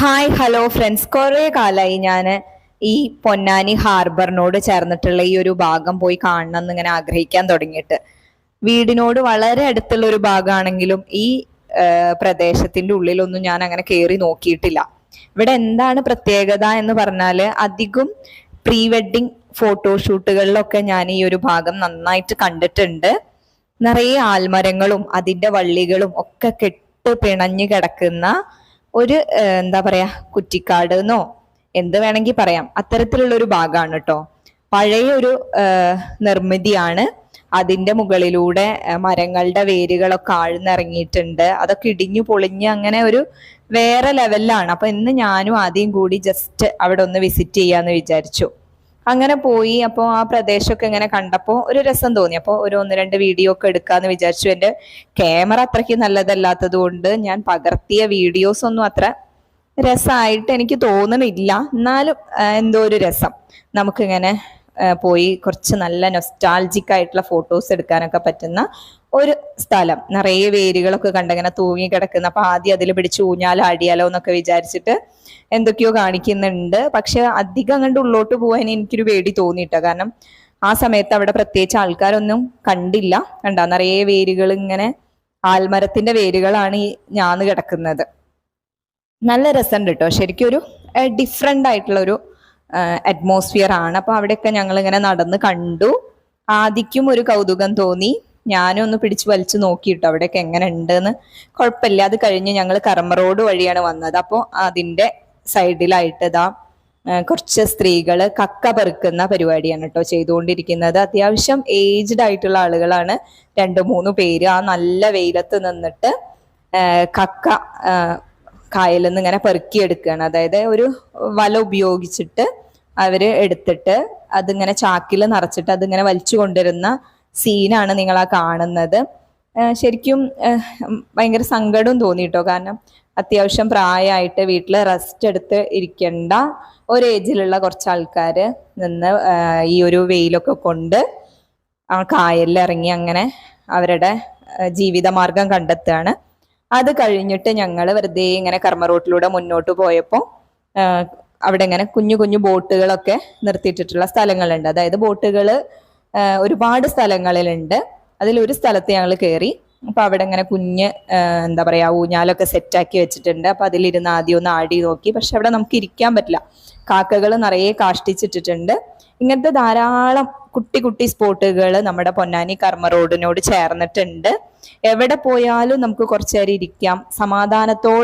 Hi hello friends കുറേ കാലമായി ഞാൻ ഈ പൊന്നാനി ഹാർബറിനോട് ചേർന്നിട്ടുള്ള ഈ ഒരു ഭാഗം പോയി കാണണം എന്ന് ഇങ്ങനെ ആഗ്രഹിക്കാൻ തുടങ്ങിയിട്ട്. വീടിനോട് വളരെ അടുത്തുള്ള ഒരു ഭാഗമാണെങ്കിലും ഈ പ്രദേശത്തിന്റെ ഉള്ളിലൊന്നും ഞാൻ അങ്ങനെ കയറി നോക്കിയിട്ടില്ല. ഇവിടെ എന്താണ് പ്രത്യേകത എന്ന് പറഞ്ഞാൽ അധികം പ്രീ വെഡിങ് ഫോട്ടോഷൂട്ടുകളിലൊക്കെ ഞാൻ ഈ ഒരു ഭാഗം നന്നായിട്ട് കണ്ടിട്ടുണ്ട്. നിറയെ ആൽമരങ്ങളും അതിന്റെ വള്ളികളും ഒക്കെ കെട്ട് പിണഞ്ഞു കിടക്കുന്ന ഒരു എന്താ പറയാ കുറ്റിക്കാട് എന്നോ എന്ത് വേണമെങ്കിൽ പറയാം. അത്തരത്തിലുള്ള ഒരു ഭാഗമാണ് കേട്ടോ പഴയ ഒരു നിർമ്മിതിയാണ്. അതിന്റെ മുകളിലൂടെ മരങ്ങളുടെ വേരുകളൊക്കെ ആഴ്ന്നിറങ്ങിയിട്ടുണ്ട്. അതൊക്കെ ഇടിഞ്ഞു പൊളിഞ്ഞ് അങ്ങനെ ഒരു വേറെ ലെവലിലാണ് അപ്പൊ ഇന്ന് ഞാനും ആദ്യം കൂടി ജസ്റ്റ് അവിടെ ഒന്ന് വിസിറ്റ് ചെയ്യാന്ന് വിചാരിച്ചു. അങ്ങനെ പോയി. അപ്പോൾ ആ പ്രദേശമൊക്കെ ഇങ്ങനെ കണ്ടപ്പോൾ ഒരു രസം തോന്നി. അപ്പോൾ ഒരു ഒന്ന് രണ്ട് വീഡിയോ ഒക്കെ എടുക്കാന്ന് വിചാരിച്ചു. എന്റെ ക്യാമറ അത്രയ്ക്ക് നല്ലതല്ലാത്തത് കൊണ്ട് ഞാൻ പകർത്തിയ വീഡിയോസ് ഒന്നും അത്ര രസമായിട്ട് എനിക്ക് തോന്നണില്ല. എന്നാലും എന്തോ ഒരു രസം. നമുക്കിങ്ങനെ പോയി കുറച്ച് നല്ല നൊസ്റ്റാൾജിക് ആയിട്ടുള്ള ഫോട്ടോസ് എടുക്കാനൊക്കെ പറ്റുന്ന ഒരു സ്ഥലം. നിറയെ വേരുകളൊക്കെ കണ്ടങ്ങനെ തൂങ്ങി കിടക്കുന്ന അപ്പൊ ആദ്യം അതിൽ പിടിച്ച് ഊഞ്ഞാലാടിയാലോ എന്നൊക്കെ വിചാരിച്ചിട്ട് എന്തൊക്കെയോ കാണിക്കുന്നുണ്ട്. പക്ഷെ അധികം അങ്ങോട്ട് ഉള്ളോട്ട് പോകാൻ എനിക്കൊരു പേടി തോന്നിയിട്ടോ. കാരണം ആ സമയത്ത് അവിടെ പ്രത്യേകിച്ച് ആൾക്കാരൊന്നും കണ്ടില്ല. കണ്ട നിറയെ വേരുകൾ ഇങ്ങനെ ആൽമരത്തിന്റെ വേരുകളാണ് ഈ ഞാന്ന് കിടക്കുന്നത്. നല്ല രസമുണ്ട് കേട്ടോ ശരിക്കും ഒരു ഡിഫറെന്റ് ആയിട്ടുള്ള ഒരു അറ്റ്മോസ്ഫിയർ ആണ്. അപ്പൊ അവിടെയൊക്കെ ഞങ്ങൾ ഇങ്ങനെ നടന്ന് കണ്ടു. ആദിക്കും ഒരു കൗതുകം തോന്നി. ഞാനും ഒന്ന് പിടിച്ചു വലിച്ചു നോക്കിയിട്ടു അവിടെയൊക്കെ എങ്ങനെ ഉണ്ട് ഉണ്ടെന്ന്. കുഴപ്പമില്ല അത് കഴിഞ്ഞ് ഞങ്ങൾ കർമ്മ റോഡ് വഴിയാണ് വന്നത്. അപ്പോൾ അതിന്റെ സൈഡിലായിട്ട് ഇതാ കുറച്ച് സ്ത്രീകൾ കക്ക പെറുക്കുന്ന പരിപാടിയാണ് കേട്ടോ ചെയ്തുകൊണ്ടിരിക്കുന്നത്. അത്യാവശ്യം ഏജ്ഡ് ആയിട്ടുള്ള ആളുകളാണ് രണ്ട് മൂന്ന് പേര്. ആ നല്ല വെയിലത്ത് നിന്നിട്ട് കക്ക കായലിൽ നിന്ന് ഇങ്ങനെ പെറുക്കിയെടുക്കുകയാണ് അതായത് ഒരു വല ഉപയോഗിച്ചിട്ട് അവർ എടുത്തിട്ട് അതിങ്ങനെ ചാക്കിൽ നിറച്ചിട്ട് അതിങ്ങനെ വലിച്ചു കൊണ്ടുവരുന്ന സീനാണ് നിങ്ങൾ ആ കാണുന്നത് ശരിക്കും ഭയങ്കര സങ്കടവും തോന്നിട്ടോ കാരണം അത്യാവശ്യം പ്രായമായിട്ട് വീട്ടിൽ റെസ്റ്റ് എടുത്ത് ഇരിക്കേണ്ട ഒരു ഏജിലുള്ള കുറച്ച് ആൾക്കാർ നിന്ന് ഈ ഒരു വെയിലൊക്കെ കൊണ്ട് ആ കായലിൽ ഇറങ്ങി അങ്ങനെ അവരുടെ ജീവിതമാർഗം കണ്ടെത്തുകയാണ്. അത് കഴിഞ്ഞിട്ട് ഞങ്ങൾ വെറുതെ ഇങ്ങനെ കർമ്മ റോട്ടിലൂടെ മുന്നോട്ട് പോയപ്പോൾ അവിടെ ഇങ്ങനെ കുഞ്ഞു കുഞ്ഞു ബോട്ടുകളൊക്കെ നിർത്തിയിട്ടിട്ടുള്ള സ്ഥലങ്ങളുണ്ട്. അതായത് ബോട്ടുകൾ ഒരുപാട് സ്ഥലങ്ങളിലുണ്ട്. അതിലൊരു സ്ഥലത്ത് ഞങ്ങൾ കയറി അപ്പൊ അവിടെ ഇങ്ങനെ കുഞ്ഞ് എന്താ പറയാ ഊഞ്ഞാലൊക്കെ സെറ്റാക്കി വെച്ചിട്ടുണ്ട്. അപ്പൊ അതിലിരുന്ന് ആദ്യം ഒന്ന് ആടി നോക്കി. പക്ഷെ അവിടെ നമുക്ക് ഇരിക്കാൻ പറ്റില്ല. കാക്കകൾ നിറയെ കാഷ്ടിച്ചിട്ടിട്ടുണ്ട്. ഇങ്ങനത്തെ ധാരാളം കുട്ടി കുട്ടി സ്പോട്ടുകൾ നമ്മുടെ പൊന്നാനി കർമ്മ റോഡിനോട് ചേർന്നിട്ടുണ്ട്. എവിടെ പോയാലും നമുക്ക് കുറച്ചു നേരം ഇരിക്കാം. സമാധാനത്തോടെ